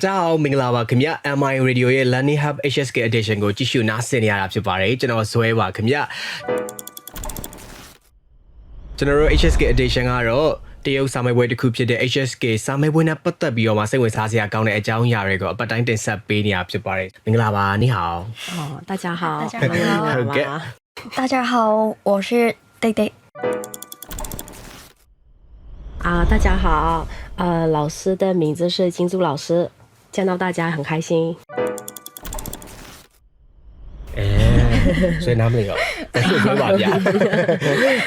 တကြအောင်မင်္ဂလာပါခင်ဗျ MI Radio ရဲ့ Learning Hub HSK Edition ကိုကြည့်ရှုနားဆင်နေရတာဖြစ်ပါတယ်ကျွန်တော်ဇွဲပါခင်ဗျကျွန်တော်တို့ HSK Edition ကတော့တရုတ်စာမေးပွဲတစ်ခုဖြစ်တဲ့ HSK စာမေးပွဲနဲ့ပတ်သက်ပြီးတော့မှစိတ်ဝင်စားစရာကောင်းတဲ့အကြောင်းအရာတွေကိုအပတ်တိုင်းတင်ဆက်ပေးနေရဖြစ်ပါတယ်မင်္ဂလာပါနိဟောင် 哦，大家好，大家好好，OK 吗？大家好，我是贝贝。啊，大家好，呃，老师的名字是金珠老师， 见到大家很开心。 အဲဆွေးနားမလို့ရောပြောပါဗျာ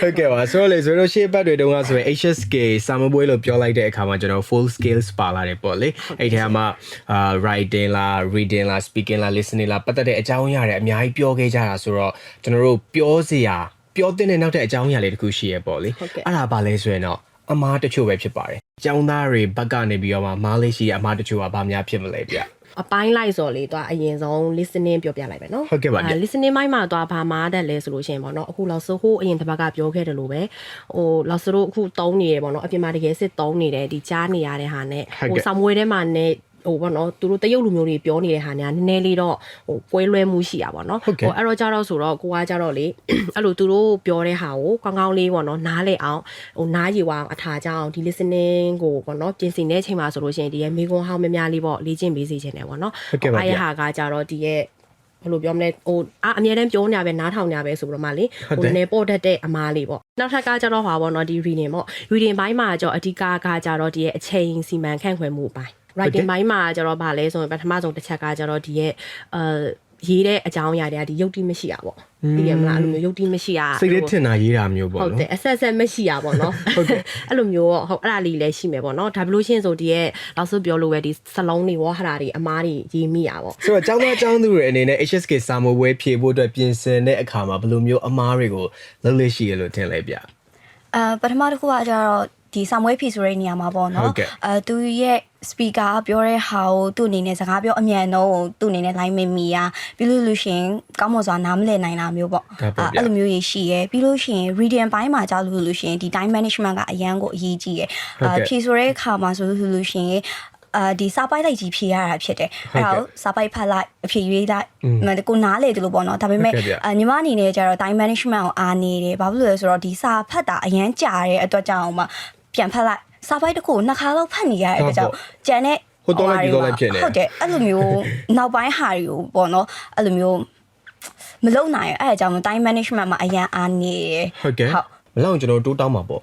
ဟုတ်ကဲ့ပါဆိုတော့လေဆိုတော့ရှေ့ဘက်တွေတုန်းကဆိုရင် HSK စာမပွဲလို့ပြောလိုက်တဲ့အခါမှာကျွန်တော် full skills ပါလာတယ်ပေါ့လေအဲ့ဒီထဲမှာအာ writing လား reading လား speaking လား listening လားပတ်သက်တဲ့အကြောင်းအရာတွေအများကြီးပြောခဲ့ကြတာဆိုတော့ကျွန်တော်တို့ပြောစရာပြောတဲ့နောက်တဲ့အကြောင်းအရာလေးတစ်ခုရှိရပေါ့လေအဲ့ဒါပါလဲဆိုရင်တော့ အမားတချို့ပဲဖြစ်ပါတယ်။ကျောင်းသားတွေဘက်ကနေပြီးတော့မှမားလေးရှိရအမားတချို့ကဘာများဖြစ်မလဲဗျ။ အပိုင်းလိုက်ဆိုလေတော့အရင်ဆုံး listening ပြောပြလိုက်ပဲเนาะ ဟုတ်ကဲ့ပါဗျ listening မိုင်းမှာတော့ဘာမှတက်လဲဆိုလို့ရှိရင်ပေါ့เนาะအခုလောက်ဆိုဟိုအရင်တစ်ပတ်ကပြောခဲ့တယ်လို့ပဲဟိုလောက်ဆိုတို့အခုတုံးနေရပေါ့เนาะအပြင်မှာတကယ်စစ်တုံးနေတယ်ဒီကြားနေရတဲ့ဟာနဲ့ ဟုတ်ကဲ့ ဟိုဆာမွေးထဲမှာနဲ့ ဟိုပေါ့နော်သူတို့တရုတ်လူမျိုးတွေပြောနေတဲ့ဟာညာနည်းနည်းလေးတော့ဟိုကွဲလွဲမှုရှိရပါတော့ဟုတ်ကဲ့အဲ့တော့ကြတော့ဆိုတော့ကိုကကြတော့လေအဲ့လိုသူတို့ပြောတဲ့ဟာကိုကောင်းကောင်းလေးပေါ့နော်နားလည်အောင်ဟိုနားရည်ဝအောင်အထာကြအောင်ဒီ listening ကိုပေါ့နော်ပြင်ဆင်တဲ့အချိန်မှာဆိုလို့ရှိရင်ဒီရဲ့မိကွန်းဟောင်းများများလေးပေါ့လေ့ကျင့်ပေးစီခြင်းတယ်ပေါ့နော်ဟုတ်ကဲ့ပါဗျအဲ့ဟာကကြတော့ဒီရဲ့ဘယ်လိုပြောမလဲဟိုအာအများတန်းပြောနေရပဲနားထောင်နေရပဲဆိုပြီးတော့မှလေဟုတ်ဟိုတယ်နည်းပေါ်တတ်တဲ့အမားလေးပေါ့နောက်ထပ်ကကြတော့ဟာပေါ့နော်ဒီ reading ပေါ့ reading ဘိုင်းမှာကြတော့အဓိကကကြတော့ဒီရဲ့အချိန်စီမံခန့်ခွဲမှုအပိုင်း writing ဘိုင်းမှာကျတော့ဗာလဲဆိုရင်ပထမဆုံးတစ်ချက်ကကျတော့ဒီရဲ့အဲရေးတဲ့အကြောင်းအရာတွေကဒီယုတ်တိမရှိရပေါ့သိရမလားအဲ့လိုမျိုးယုတ်တိမရှိရစိတ်လေးထင်တာရေးတာမျိုးပေါ့ဟုတ်နော်တယ်အဆက်ဆက်မရှိရပေါ့နော်ဟုတ်တယ်အဲ့လိုမျိုးပေါ့ဟုတ်အဲ့ဒါလေးလည်းရှိမယ်ပေါ့နော်ဒါဘလို့ရှင်းဆိုဒီရဲ့လောက်ဆိုပြောလို့ပဲဒီစလုံးတွေဝါဟာတာတွေအမားတွေရေးမိရပေါ့ဆိုတော့ကျောင်းသားကျောင်းသူတွေအနေနဲ့ HSK စာမိုးပွဲဖြေဖို့အတွက်ပြင်ဆင်တဲ့အခါမှာဘယ်လိုမျိုးအမားတွေကိုလုပ်လို့ရှိရလို့ထင်လဲဗျအဲပထမတစ်ခုကကျတော့ ဒီဆာမွေးဖြီဆိုတဲ့နေရာမှာပေါ့ဟုတ်နော်ကဲ့အဲသူရဲ့ speaker ကပြောတဲ့ဟာကိုသူ့အနေနဲ့စကားပြောအမြန်တော့သူ့အနေနဲ့ line မမီရပြီးလို့လို့ရှရင်ကောင်းမွန်စွာနားမလည်နိုင်တာမျိုးပေါ့ဒါပေါ့ဗျအဲ့လိုမျိုးကြီးရှိရယ်ပြီးလို့ရှရင် reading ဘိုင်းမှာကြောက်လို့လို့ရှရင်ဒီ time management ကအရန်ကိုအရေးကြီးရယ်ဟုတ်ကဲ့ဖြီဆိုတဲ့အခါမှာဆိုလို့လို့ရှရင်အာဒီစာပိုက်လိုက်ကြီးဖြေရတာဖြစ်တယ်ဟုတ်ကဲ့အဲ့ဒါကိုစာပိုက်ဖတ်လိုက်အဖြေရွေးလိုက်อืมမကိုနားလေတယ်လို့ပေါ့နော်ဒါပေမဲ့ဟုတ်ကဲ့ဗျအာညီမအနေနဲ့ကျတော့ time management ကိုအားနေတယ်ဘာဖြစ်လို့လဲဆိုတော့ဒီစာဖတ်တာအရန်ကြာတဲ့အတွက်ကြောင့်မှ ပြန်ဖတ်လိုက်စာပိုက်တစ်ခုကိုနှစ်ခါလောက်ဖတ်နေရတဲ့အတွက်ကြောင့်ကျန်တဲ့ဟိုတော့လိုက်ဒီတော့လိုက်ဖြစ်နေဟုတ်တယ်အဲ့လိုမျိုးနောက်ပိုင်းဟာတွေကိုပေါ့နော်အဲ့လိုမျိုးမလုံနိုင်ဘူးအဲ့ဒါကြောင့် time management မှာအရန်အားနေတယ်ဟုတ်ကဲ့ဟုတ်မလောက်ကျွန်တော်တိုးတောင်းမှာပေါ့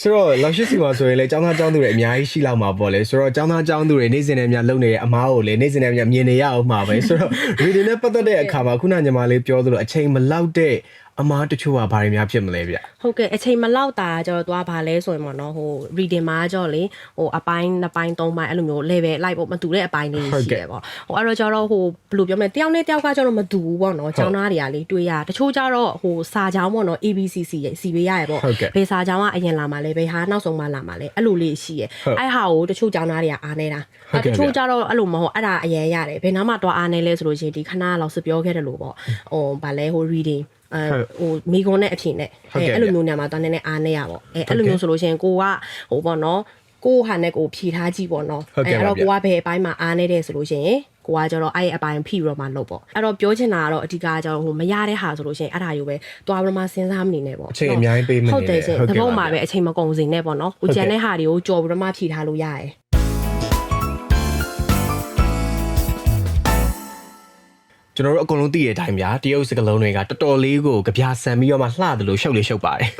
ဆိုတော့လောက်ရှိစီမှာဆိုရင်လေကျောင်းသားကျောင်းသူတွေအများကြီးရှိလောက်မှာပေါ့လေဆိုတော့ကျောင်းသားကျောင်းသူတွေနေ့စဉ်နဲ့များလုပ်နေတဲ့အမားကိုလေနေ့စဉ်နဲ့များမြင်နေရအောင်မှာပဲဆိုတော့ reading နဲ့ပတ်သက်တဲ့အခါမှာခုနညီမလေးပြောသလိုအချိန်မလောက်တဲ့ အမားတချို့ကဘာတွေများဖြစ်မလဲဗျဟုတ်ကဲ့အချိန်မလောက်တာကျတော့သွားဘာလဲဆိုရင်ပေါ့နော်ဟို reading မှာကြောလေဟိုအပိုင်းနှစ်ပိုင်းသုံးပိုင်းအဲ့လိုမျိုး level လိုက်ပေါ့မတူတဲ့အပိုင်းလေးဟုတ်ရှိကဲ့တယ်ပေါ့ဟိုအဲ့တော့ကျတော့ဟိုဘယ်လိုပြောမလဲတယောက်နဲ့တယောက်ကကျတော့မတူဘူးပေါ့နော်ကျောင်းသားတွေကလေတွေ့ရတချို့ကျတော့ဟိုစာကြောင်းပေါ့နော် ABCC ရဲ့စီပေးရရပေါ့ဟုတ်ကဲ့ဘယ်စာကြောင်းကအရင်လာမှာလဲဘယ်ဟာနောက်ဆုံးမှလာမှာလဲအဲ့လိုလေးရှိရဟုတ်အဲ့ဟာကိုတချို့ကျောင်းသားတွေကအားနေတာဟုတ်ကဲ့တချို့ကျတော့အဲ့လိုမဟုတ်အဲ့ဒါအရင်ရတယ်ဘယ်နားမှတော့အားနေလဲဆိုလို့ရှိရင်ဒီခဏလောက်စပြောခဲ့တယ်လို့ပေါ့ဟိုဗာလဲဟို reading အဲဟိုမိကွန်နဲ့အဖြစ်နဲ့ဟုတ်ကဲ့အဲ့လိုမျိုးနေရာမှာတန်းနေနဲ့အားနေရပေါ့အဲအဲ့လိုမျိုးဆိုလို့ရှိရင်ကိုကဟိုပေါ့နော်ကိုဟာနဲ့ကိုဖြီထားကြည့်ပေါ့နော်ဟုတ်ကဲ့အဲ့တော့ပါဗျကိုကဘယ်အပိုင်းမှာအားနေတယ်ဆိုလို့ရှိရင်ကိုကကျတော့အဲ့အပိုင်းဖိတော့မှလုပ်ပေါ့အဲ့တော့ပြောချင်တာကတော့အဓိကကျတော့ဟိုမရတဲ့ဟာဆိုလို့ရှိရင်အဲ့ဒါယူပဲတွားပြီးမှစဉ်းစားမနေနဲ့ပေါ့အချိန်အများကြီးပေးမနေနဲ့ဟုတ်တယ်ရှင်ဟုတ်တကဲ့ပုတ်ပါမှာဗျပဲအချိန်မကုန်စင်နဲ့ပေါ့နော်ဟုတ်ကိုကဲ့ကျန်တဲ့ဟာတွေကိုကြော်ပြီးမှဖြီထားလို့ရတယ် ကျွန်တော်တို့အကုန်လုံးသိတဲ့အတိုင်းဗျာတရုတ်စကားလုံးတွေကတော်တော်လေးကိုကြပြဆန်ပြီးတော့မှလှတယ်လို့ရှုပ်လေရှုပ်ပါတယ်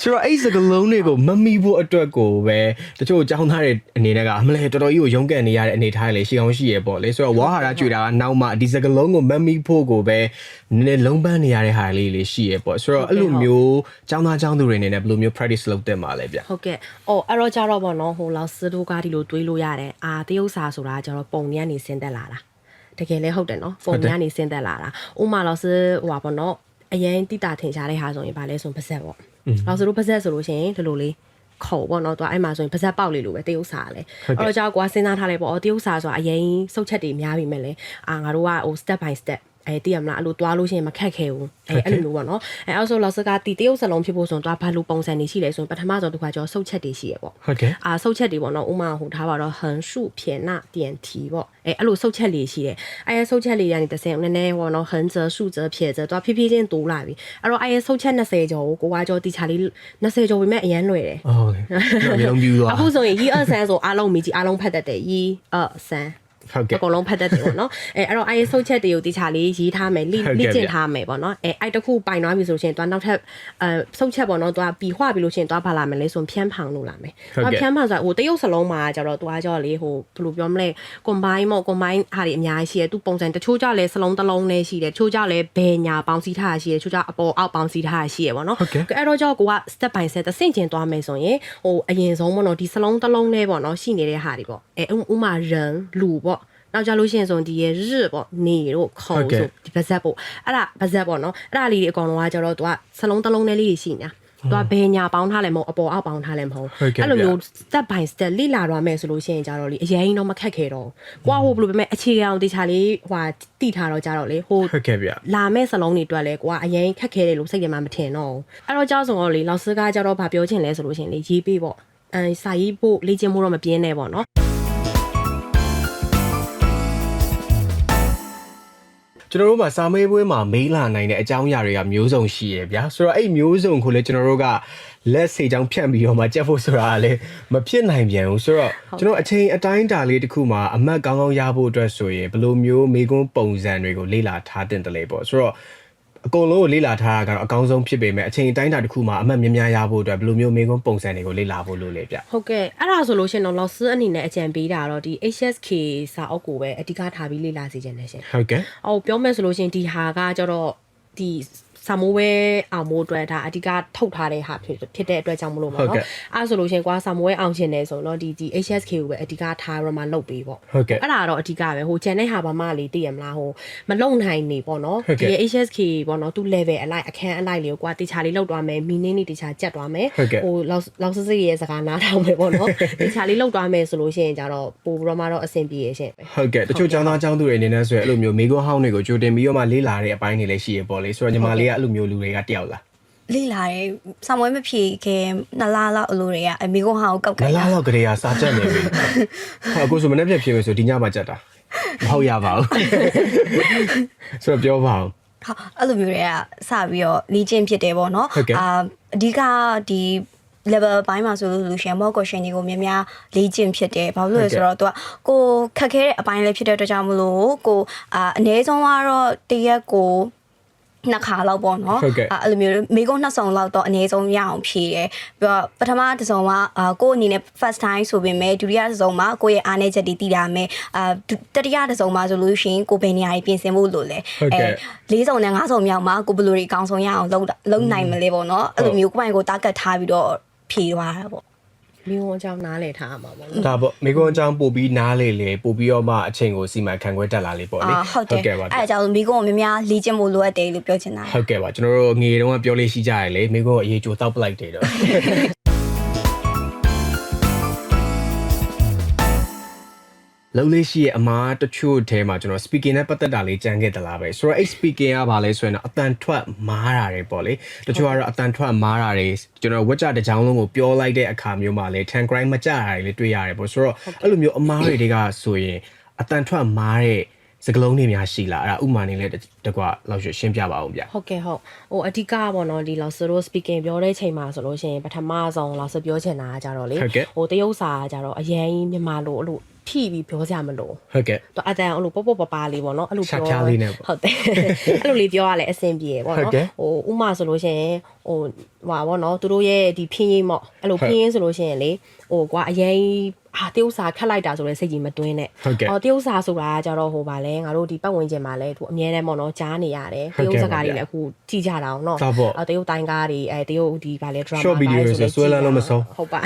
ဆိုတော့အဲ့ဒီစကားလုံးတွေကိုမမီဖို့အတွက်ကိုပဲတချို့အကြောင်းသားတွေအနေနဲ့ကအမလဲတော်တော်ကြီးကိုရုန်းကန်နေရတဲ့အနေထားတွေလည်းရှိအောင်ရှိရပေါ့လေဆိုတော့ဝါဟာရကြွေတာကနောက်မှဒီစကားလုံးကိုမမီဖို့ကိုပဲနည်းနည်းလုံးပန်းနေရတဲ့ဟာလေးလေးရှိရပေါ့ဆိုတော့အဲ့လိုမျိုးအကြောင်းသားအကြောင်းသူတွေအနေနဲ့ဘယ်လိုမျိုး practice လုပ်တဲ့မှာလဲဗျဟုတ်ကဲ့။အော်အဲ့တော့ကြတော့ပေါ့နော်ဟိုလောက်စတိုကဒီလိုတွေးလို့ရတယ်။အာတရုပ်စာဆိုတာကျတော့ပုံနေကနေဆင်းသက်လာတာ။ တကယ်လဲဟုတ်တယ်နော်။ပုံနေကနေဆင်းသက်လာတာ။ဥမာလောက်စဟိုပါပေါ့နော်။အရင်တိတာထင်ရှားတဲ့ဟာဆိုရင်ဗာလဲဆိုရင်ပါဇက်ပေါ့။လောက်စတို့ပါဇက်ဆိုလို့ရှိရင်ဒီလိုလေးခုံပေါ့နော်သူကအဲ့မှာဆိုရင်ပါဇက်ပေါက်လေးလိုပဲတရုပ်စာလေအဲ့တော့ကြောက်ကွာစဉ်းစားထားလိုက်ပေါ့အော်တရုပ်စာဆိုတာအရင်စုတ်ချက်တွေများပြီမဲ့လေအာငါတို့ကဟို step by step အဲတည်ရမလားအဲ့လိုတွားလို့ရှိရင်မခက်ခဲဘူးအဲအဲ့လိုမျိုးပေါ့နော်အဲအောက်ဆိုလောစကတီတရုတ်စလုံးဖြစ်ဖို့ဆိုရင်တွားဘာလို့ပုံစံနေရှိလဲဆိုရင်ပထမဆုံးတစ်ခါကျော်ဆုတ်ချက်တွေရှိရပေါ့ဟုတ်ကဲ့အာဆုတ်ချက်တွေပေါ့နော်ဥမာဟိုထားပါတော့ဟန်ရှုဖြေနာ点题ပေါ့အဲအဲ့လိုဆုတ်ချက်လေးရှိတယ်အဲရဆုတ်ချက်လေးကနေတစ်ဆင့်နည်းနည်းပေါ့နော်ဟန်ဇရှုဇဖြေဇတွားဖြည်းဖြည်းချင်းတိုးလာပြီအဲ့တော့အဲရဆုတ်ချက်20ကျော်ကိုကိုကကျော်တီချာလေး20ကျော်ပြီမဲ့အရန်လွယ်တယ်ဟုတ်ကဲ့မျိုးလုံးပြူသွားအခုဆိုရင်ရီအဆန်းဆိုအားလုံးမိကြီးအားလုံးဖတ်တတ်တယ်ရီအဆန်းဟုတ်ကဲ့ အကုန်လုံးဖတ်တတ်တယ်ပေါ့နော်အဲအဲ့တော့အဲဆုတ်ချက်တွေကိုတီချာလေးရေးထားမယ်လိဟုတ်ကဲ့လိကျင့်ထားမယ်ပေါ့နော်အဲအဲ့တစ်ခုပိုင်သွားပြီဆိုရှင်သွားနောက်ထပ်အဲဆုတ်ချက်ပေါ့နော်သွားပြီးခွပြီလို့ရှင်သွားပါလာမယ်လေဆိုရင်ဖြန်းဖောင်လို့လာမယ်ဟုတ်ကဲ့သွားဖြန်းဖောင်ဆိုဟိုတရုတ်စလုံးမှာကျတော့သွားကြောလေဟိုဘယ်လိုပြောမလဲ combine ပေါ့ combine ဟာတွေအများကြီးရှိတယ်သူပုံစံတချို့ကြလဲစလုံးတစ်လုံးနဲ့ရှိတယ်တချို့ကြလဲဘယ်ညာပေါင်းစည်းထားတာရှိတယ်တချို့ကြအပေါ်အောက်ပေါင်းစည်းထားတာရှိတယ်ပေါ့နော်ဟုတ်ကဲ့အဲ့တော့ကြောကိုက step by step တစ်ဆင့်ချင်းသွားမယ်ဆိုရင်ဟိုအရင်ဆုံးပေါ့နော်ဒီစလုံးတစ်လုံးနဲ့ပေါ့နော်ရှိနေတဲ့ဟာတွေပေါ့အဲဥဥမာ人လူပေါ့ နောက်ကြလို့ရှိရင်ဆိုဒီရဲ့ရပေါ့နေတို့ခုံဟုတ်ကဲ့ဆိုဒီပါဇက်ပေါ့အဲ့ဒါပါဇက်ပေါ့နော်အဲ့ဒါလေးတွေအကောင်လုံးကကျတော့သူကစလုံးတစ်လုံးနဲ့လေးတွေရှိနေတာသူကဘယ်ညာပေါင်းထားလဲမဟုတ်အပေါ်အောက်ပေါင်းထားလဲမဟုတ်ဟုတ်ကဲ့အဲ့လိုဗျမျိုး step by step လိလာတော့မယ်ဆိုလို့ရှိရင်ကြတော့လေအရင်တော့မခက်ခဲတော့ဘူးကိုကဟိုဘယ်လိုပဲမဲ့အခြေခံအောင်တေချာလေးဟိုတိထားတော့ကြတော့လေဟိုဟုတ်ကဲ့ဗျလာမဲ့စလုံးတွေအတွက်လဲကိုကအရင်ခက်ခဲတယ်လို့စိတ်ထဲမှာမထင်တော့ဘူးအဲ့တော့ကြောက်စုံတော့လေလောက်စကားကြတော့ဗာပြောချင်လဲဆိုလို့ရှိရင်လေရေးပေးပေါ့အဲစာရေးဖို့လေ့ကျင့်မှုတော့မပြင်းနဲ့ပေါ့နော် ကျွန်တော်တို့မှာစာမေးပွဲမှာမေးလာနိုင်တဲ့အကြောင်းအရာတွေကမျိုးစုံရှိရဗျာဆိုတော့အဲ့မျိုးစုံကိုလည်းကျွန်တော်တို့ကလက်စေချောင်းဖြန့်ပြီးတော့မှကြက်ဖို့ဆိုတာကလည်းမဖြစ်နိုင်ပြန်ဘူးဆိုတော့ကျွန်တော်အချိန်အတိုင်းအတာလေးတစ်ခုမှာအမှတ်ကောင်းကောင်းရဖို့အတွက်ဆိုရင်ဘယ်လိုမျိုးမေကွန်းပုံစံတွေကိုလေ့လာထားတင်တယ်လေပေါ့ဆိုတော့ အကုန်လုံးကိုလေ့လာထားတာကတော့အကောင်းဆုံးဖြစ်ပေမဲ့အချိန်အတိုင်းအတာတစ်ခုမှာအမှတ်များများရဖို့အတွက်ဘယ်လိုမျိုးမေကွန်းပုံစံတွေကိုလေ့လာဖို့လိုလေဗျဟုတ်ကဲ့အဲ့ဒါဆိုလို့ရှိရင်တော့လောက်စအနေနဲ့အကြံပေးတာတော့ဒီ HSK စာအုပ်ကိုပဲအဓိကထားပြီးလေ့လာစီခြင်းနဲ့ရှင်ဟုတ်ကဲ့။အော်ပြောမယ်ဆိုလို့ရှိရင်ဒီဟာကကျတော့ဒီ ဆာမိုးဝဲအောင်မိုးအတွက်ဒါအဓိကထုတ်ထားတဲ့ဟာဖြစ်ဖြစ်တဲ့အတွက်ကြောင့်မလို့ပါဟုတ်ကဲ့နော်။အဲ့ဒါဆိုလို့ရှိရင်ကွာဆာမိုးဝဲအောင်ရှင်နေဆိုတော့ဒီဒီ HSK ကိုပဲအဓိကထားရမှလုပ်ပေးပေါ့ဟုတ်ကဲ့အဲ့ဒါတော့အဓိကပဲဟို channel ဟာဘာမှလေးသိရမလားဟိုမလုံနိုင်နေပေါ့နော်ဟုတ်ကဲ့ဒီ HSK ပေါ့နော်သူ level အလိုက်အခန်းအလိုက်လေးကိုကွာတေချာလေးလောက်သွားမယ် meaning လေးတေချာကြက်သွားမယ်ဟုတ်ကဲ့ဟိုလောက်လောက်စစစ်ရဲ့စကားနားထောင်မယ်ပေါ့နော်တေချာလေးလောက်သွားမယ်ဆိုလို့ရှိရင်ကြတော့ပို့ပြီးတော့မှတော့အဆင်ပြေရဲ့ရှင်ပဲဟုတ်ကဲ့တချို့ကျောင်းသားကျောင်းသူတွေအနေနဲ့ဆိုရင်အဲ့လိုမျိုးမေကွန်းဟောင်းတွေကိုကြိုတင်ပြီးတော့မှလေ့လာတဲ့အပိုင်းတွေလည်းရှိရပေါ့လေဆိုတော့ညီမလေးကအဲ့လိုမျိုးလူတွေကတယောက်လားလိလာတယ်ဆာမွေးမဖြေခင်နှစ်လားလောက်အလိုတွေကအမေကုန်းဟာကိုကောက်မကြလားလောက်ကြရစာချက်နေပြီဟာအခုဆိုမနေ့ပြည့်ဖြေမယ်ဆိုဒီညမှာကြက်တာမဟုတ်ရပါဘူးဆိုတော့ပြောပါအောင်ဟာအဲ့လိုမျိုးတွေကစပြီးတော့လေ့ကျင့်ဖြစ်တယ်ပေါ့နော်ဟုတ်ကဲ့အာအဓိကဒီ level ဘိုင်းမှာဆိုလို့လူရှင် more question တွေကိုများများလေ့ကျင့်ဖြစ်တယ်ဘာလို့လဲဆိုတော့သူကကိုခက်ခဲတဲ့အပိုင်းလေးဖြစ်တဲ့အတွက်ကြောင့်မလို့ကိုအာအနည်းဆုံးကတော့တရက်ကို နှစ်ခါလောက်ပေါ့နော်ဟုတ်ကဲ့အာအဲ့လိုမျိုးမိကုန်းနှစ်ဆောင်လောက်တော့အနည်းဆုံးရအောင်ဖြည့်တယ်ပြီးတော့ပထမတစ်စုံကအာကိုယ့်အနေနဲ့ first time ဆိုပေမဲ့ဒုတိယတစ်စုံမှာကိုယ့်ရဲ့အားနည်းချက်တွေသိတာမယ်အာဒုတတိယတစ်စုံမှာဆိုလို့ရှိရင်ကိုယ်ဘယ်နေရာကြီးပြင်ဆင်ဖို့လိုလဲဟုတ်ကဲ့လေးစုံနဲ့ငါးစုံမြောက်မှာကိုဘယ်လိုတွေအကောင်းဆုံးရအောင်လုပ်တာလုပ်နိုင်မလဲပေါ့နော်အဲ့လိုမျိုးကိုယ့်ဘိုင်ကိုတာဂက်ထားပြီးတော့ဖြေသွားတာပေါ့ မျိုးဝန်အကြောင်းနားလည်ထားမှာပေါ့နော် ဒါပေါ့မေကွန်းအကြောင်းပို့ပြီးနားလေလေပို့ပြီးတော့မှအချိန်ကိုစီမံခန့်ခွဲတက်လာလေပေါ့လေအာဟုတ်တယ်ပါအဲ့ဒါကြောင့်မိကုန်းကိုများများလေ့ကျင့်ဖို့လိုအပ်တယ်လို့ပြောချင်တာ ဟုတ်ကဲ့ပါကျွန်တော်တို့ငေတုန်းကပြောလေးရှိကြရလေမေကွန်းကိုအရေးကြိုတောက်ပလိုက်တယ်တော့ လုံးလေးရှိရဲ့အမားတချို့အဲမှာကျွန်တော် speaking နဲ့ပတ်သက်တာလေးကြံခဲ့တလားပဲဆိုတော့အဲ့ speaking ကဘာလဲဆိုရင်တော့အတန်ထွက်မားတာတွေပေါ့လေတချို့ကတော့အတန်ထွက်မားတာတွေကျွန်တော်ဝက်ကြတစ်ကြောင်လုံးကိုပြောလိုက်တဲ့အခါမျိုးမှာလေ tan grind မကြတာတွေလေးတွေ့ရတယ်ပေါ့ဆိုတော့အဲ့လိုမျိုးအမားတွေတွေကဆိုရင်အတန်ထွက်မားတဲ့စကလုံးတွေများရှိလားအဲ့ဒါဥမာနေလဲတကွာလောက်ရှင်းပြပါအောင်ဗျဟုတ်ကဲ့ဟုတ်ဟိုအဓိကပေါ့နော်ဒီလောက်စရို speaking ပြောတဲ့ချိန်မှာဆိုလို့ရှိရင်ပထမဆုံးလောက်စပြောချင်တာကကြတော့လေဟုတ်ကဲ့ဟိုတရုတ်စာကကြတော့အရင်မြန်မာလိုအဲ့လို ထိပြီးပြောကြမလို့ဟုတ်ကဲ့တော့အတန်အဲ့လိုပေါ့ပေါ့ပပလေးပေါ့နော်အဲ့လိုရှာပြောဖျားလေးနဲ့ပေါ့ဟုတ်တယ်အဲ့လိုလေးပြောရလဲအဆင်ပြေပေါ့ဟုတ်နော်ကဲ့ဟိုဥမာဆိုလို့ရှိရင်ဟိုဟွာပေါ့နော်သူတို့ရဲ့ဒီဖင်းရင်ပေါ့အဲ့လိုဟုတ်ဖင်းရင်ဆိုလို့ရှိရင်လေဟိုကွာအရင် အာတရုတ်စာခတ်လိုက်တာဆိုလဲစိတ်ကြီးမတွင်းနဲ့ဟုတ်ကဲ့အော်တရုတ်စာဆိုတာကကြတော့ဟိုပါလဲငါတို့ဒီပတ်ဝန်းကျင်မှာလဲသူအမြဲတမ်းပေါ့နော်ကြားနေရတယ်ဟုတတ်ကဲ့ရုတ်စကားတွေပါဗျာလည်းအခုကြည့်ကြတာအောင်နော်ဟုတ်ပေါ့အော်တရုတ်တိုင်းကားတွေအဲတရုတ်ဒီပါလဲ drama Short video တွေဆိုဆွဲလန်းလို့မဆုံးဟုတ်ပါ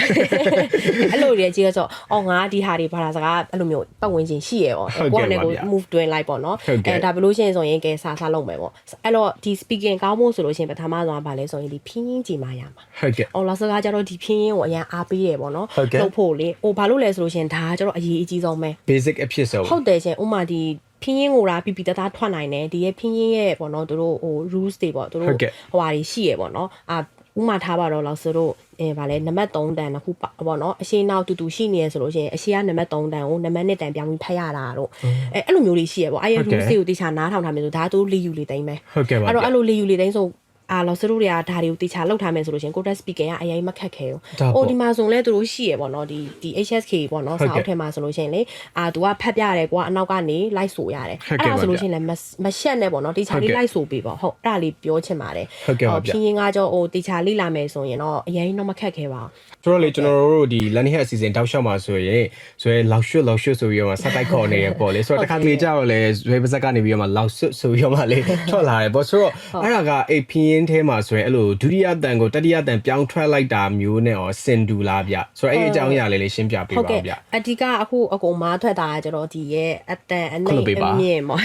အဲ့လိုတွေကြည့်ရဆိုအော်ငါဒီဟာတွေဘာသာစကားအဲ့လိုမျိုးပတ်ဝန်းကျင်ရှိရပေါ့ဟုတ်ကဲ့ကိုကလည်းကိုပါဗျာ move တွင်လိုက်ပေါ့နော်ဟုတ်ကဲ့အဲဒါဘယ်လို့ရှိရင်ဆိုရင်ကဲစာစားလုပ်မယ်ပေါ့အဲ့တော့ဒီ speaking ကောင်းဖို့ဆိုလို့ရှိရင်ပထမဆုံးကဘာလဲဆိုရင်ဒီဖင်းရင်းကြည်မာရမှာဟုတ်ကဲ့အော်လာစကားကြတော့ဒီဖင်းရင်းကိုအရင်အားပေးရပေါ့နော်ဟုတ်ကဲ့လုပ်ဖို့လေဟိုဘာလို့လဲဆိုလို့ရှိရင်ဒါကကြတော့အရေးအကြီးဆုံးပဲ basic အဖြစ်ဆုံးဟုတ်တယ်ရှင်ဥမာဒီဖင်းရင်ကိုရာပြပြတသားထွက်နိုင်တယ်ဒီရဲ့ဖင်းရင်ရဲ့ပေါ့နော်သူတို့ဟို rules တွေပေါ့သူတို့ဟုတ်ကဲ့ဟိုဟာတွေရှိရပေါ့နော်အာဥမာထားပါတော့လောက်ဆိုတော့အဲဗာလဲနံပါတ်3တန်တစ်ခုပါပေါ့နော်အရှိနောက်တူတူရှိနေရဆိုလို့ရှိရင်အရှိကနံပါတ်3တန်ကိုနံပါတ်1တန်ပြောင်းပြီးဖတ်ရတာတော့အဲအဲ့လိုမျိုးလေးရှိရပေါ့အဲ့ရဟုတ်ကဲ့ rules တွေကိုတေချာနားထောင်ထားမယ်ဆိုဒါသူလေးယူလေးသိမ့်မယ်ဟုတ်ကဲ့ပါအဲ့တော့ဗျအဲ့လိုလေးယူလေးသိမ့်ဆို အာလောစတို့တွေကဒါတွေကိုတေချာလောက်ထားမယ်ဆိုလို့ရှိရင်ကိုတက်စပီကာကအရင်မခက်ခဲဘူးဒါပေါ့ဟိုဒီမှာဆိုရင်လဲသူတို့ရှိရပေါ့နော်ဒီဒီ HSK ပေါ့နော်ဟုတ်စာကဲ့အုပ်ထဲမှာဆိုလို့ရှိရင်လေအာသူကဖတ်ပြရတယ်ကွာအနောက်ကနေလိုက်ဆိုရတယ်ဟုတ်ကဲ့အဲ့ဒါပါဆိုလို့ဗျရှိရင်လည်းမစမရှက်နဲ့ပေါ့နော်တေချာဟုတ်လေးကဲ့လိုက်ဆိုပေးပေါ့ဟုတ်အဲ့ဒါလေးပြောချင်ပါတယ်ဟုတ်ကဲ့ပါဗျဖြင်းရင်ကကြောဟိုတေချာလေးလာမယ်ဆိုရင်တော့အရင်တော့မခက်ခဲပါဘူးဆိုတော့လေကျွန်တော်တို့ဒီ learning hack အစီအစဉ်တောက်လျှောက်မှာဆိုရင်ဆိုရင်လောက်ရွှတ်လောက်ရွှတ်ဆိုပြီးတော့မှစတိုက်ခေါ်နေရပေါ့လေဆိုတော့တစ်ခါတလေကြာတော့လေဇွဲပါဇက်ကနေပြီးတော့မှလောက်ဆွတ်ဆိုပြီးတော့မှလေထွက်လာတယ်ပေါ့ဆိုတော့အဲ့ဒါကအိတ်ဖင်းင်းထဲမှာဆိုရင်အဲ့လိုဒုတိယတန်ကိုတတိယတန်ပြောင်းထွက်လိုက်တာမျိုးနဲ့ရောစင်တူလားဗျဆိုတော့အဲ့ဒီအကြောင်းအရာလေးလေးရှင်းပြပေးဟုတ်ပါကဲ့ဦးဗျအဓိကအခုအကုန်မားထွက်တာကကျတော့ဒီရဲ့အတန်အနှိခုမ့်လိုပေးပါအမြင့်ပေါ့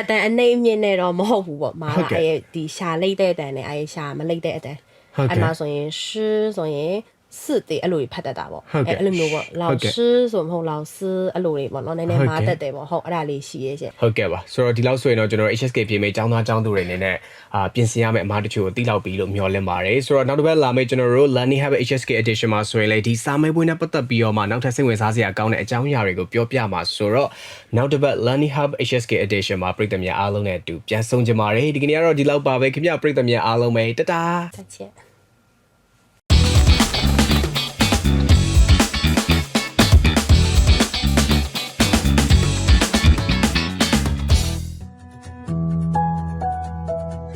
အတန်အနှိမ့်အမြင့်နဲ့တော့မဟုတ်ဘူးပေါ့မားဟုတ်ကကဲ့အဲ့ဒီရှာလိတ်တဲ့အတန်နဲ့အဲ့ရှာမလိတ်တဲ့အတန်ဟုတ်ကဲ့အဲ့မှာဆိုရင်ရှဆိုရင် စစ်တေအဲ့လိုဖတ်တတ်တာပေါ့ဟုတ်ကဲ့အဲ့လိုမျိုးပေါ့ဟုလောက်တ်ကဲ့ရှဆိုမဟုတ်လောက်စအဲ့လိုတွေပေါ့နော်နည်းနည်းဟုတ်ကဲ့မားတတ်တယ်ပေါ့ဟုတ်အဲ့ဒါလေးရှိရဲ့ရှင်ဟုတ်ကဲ့ပါဆိုတော့ဒီလောက်ဆိုရင်တော့ကျွန်တော်တို့ HSK ပြေမေးចောင်းသားចောင်းသူတွေအနေနဲ့အာပြင်ဆင်ရမယ့်အမှားတချို့ကိုသိလောက်ပြီးလို့မျှော်လင့်ပါတယ်ဆိုတော့နောက်တစ်ပတ်လာမယ့်ကျွန်တော်တို့ Learning Habit HSK edition မှာဆိုရင်လေဒီစာမေးပွဲနဲ့ပတ်သက်ပြီးတော့မှနောက်ထပ်စိတ်ဝင်စားစရာကောင်းတဲ့အကြောင်းအရာတွေကိုပြောပြမှာဆိုတော့နောက်တစ်ပတ် Learning Hub HSK edition မှာပြည်သူများအားလုံးနဲ့အတူပြန်ဆုံကြပါရစေဒီကနေ့ကတော့ဒီလောက်ပါပဲခင်ဗျပြည်သူများအားလုံးပဲတတားဆက်ချက်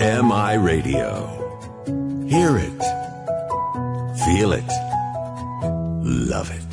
MI Radio. Hear it. Feel it. Love it.